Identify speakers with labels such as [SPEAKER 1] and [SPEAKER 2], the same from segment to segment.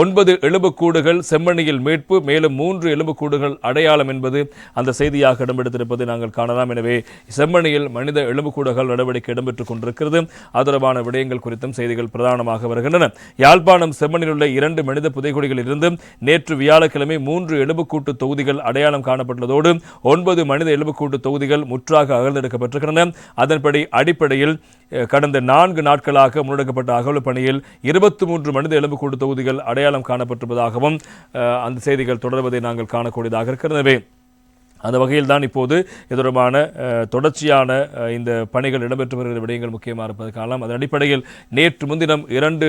[SPEAKER 1] ஒன்பது எலும்புக்கூடுகள் செம்மணியில் மீட்பு மேலும் மூன்று எலும்புக்கூடுகள் அடையாளம் என்பது அந்த செய்தியாக இடம்பெடுத்திருப்பதை நாங்கள் காணலாம். எனவே செம்மணியில் மனித எலும்புக்கூடுகள் நடவடிக்கை இடம்பெற்றுக் கொண்டிருக்கிறது. ஆதரவான விடயங்கள் குறித்தும் செய்திகள் பிரதானமாக வருகின்றன. யாழ்ப்பாணம் செம்மணியில் உள்ள இரண்டு மனித புதைகுழிகளில் இருந்து நேற்று வியாழக்கிழமை மூன்று எலும்புக்கூட்டு தொகுதிகள் அடையாளம் காணப்பட்டுள்ளதோடு ஒன்பது மனித எலும்புக்கூட்டு தொகுதிகள் முற்றாக அகழ்ந்தெடுக்கப்பட்டிருக்கின்றன அதன்படி அடிப்படையில் கடந்த நான்கு நாட்களாக முன்னெடுக்கப்பட்ட அகழ்வு பணியில் இருபத்தி மூன்று மனித எலும்புக்கூட்டு தொகுதிகள் அடையாளம் காணப்பட்டிருப்பதாகவும் அந்த செய்திகள் தொடர்வதை நாங்கள் காணக்கூடியதாக இருக்கிறது. அந்த வகையில் தான் இப்போது இது தொடர்பான தொடர்ச்சியான இந்த பணிகள் இடம்பெற்று வருகிற விடயங்கள் முக்கியமாக இருப்பது காலம் அதன் அடிப்படையில் நேற்று முன்தினம் இரண்டு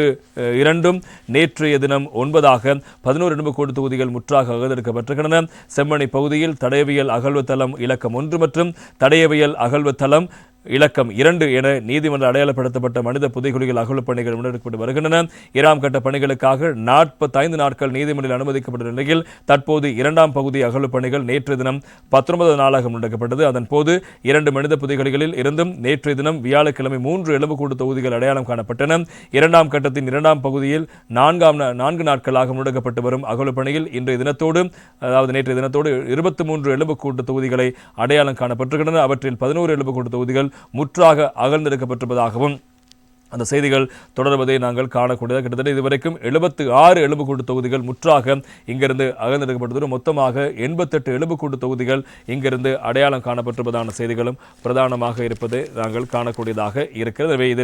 [SPEAKER 1] இரண்டும் நேற்றைய தினம் ஒன்பதாக பதினோரு இடம்புக்கோடு தொகுதிகள் முற்றாக அகதெடுக்கப்பட்டிருக்கின்றன செம்மணி பகுதியில் தடயவியல் அகழ்வு தளம் இலக்கம் ஒன்று மற்றும் தடயவியல் அகழ்வு தளம் இலக்கம் இரண்டு என நீதிமன்ற அடையாளப்படுத்தப்பட்ட மனித புதைகுழிகள் அகழ்வு பணிகள் முன்னெடுக்கப்பட்டு வருகின்றன. இரண்டாம் கட்ட பணிகளுக்காக நாற்பத்தைந்து நாட்கள் நீதிமன்றில் அனுமதிக்கப்பட்ட நிலையில் தற்போது இரண்டாம் பகுதி அகழ்வு பணிகள் நேற்று தினம் பத்தொன்பது நாளாக முன்னெடுக்கப்பட்டது. அதன் போது இரண்டு மனித புதைகுழிகளில் இருந்தும் நேற்றைய தினம் வியாழக்கிழமை மூன்று எலும்புக்கூடு தொகுதிகள் அடையாளம் காணப்பட்டன. இரண்டாம் கட்டத்தின் இரண்டாம் பகுதியில் நான்காம் நான்கு நாட்களாக முன்னெடுக்கப்பட்டு வரும் அகழ்வு பணியில் இன்றைய தினத்தோடு அதாவது நேற்றைய தினத்தோடு இருபத்தி மூன்று எலும்புக்கூட்டு தொகுதிகளை அடையாளம் காணப்பட்டிருக்கின்றன. அவற்றில் பதினோரு எலும்புக்கூட்டு தொகுதிகள் முற்றாக அகழ்ந்தெடுக்கப்பட்டிருப்பதாகவும் அந்த செய்திகள் தொடர்வதை நாங்கள் காணக்கூடியதாக கிட்டத்தட்ட இதுவரைக்கும் எழுபத்து ஆறு எலும்புக்கூட்டு தொகுதிகள் முற்றாக இங்கிருந்து அகழ்ந்தெடுக்கப்பட்டது மொத்தமாக எண்பத்தெட்டு எலும்புக்கூட்டு தொகுதிகள் இங்கிருந்து அடையாளம் காணப்பட்டிருப்பதான செய்திகளும் பிரதானமாக இருப்பதை நாங்கள் காணக்கூடியதாக இருக்கிறது. எனவே இதில்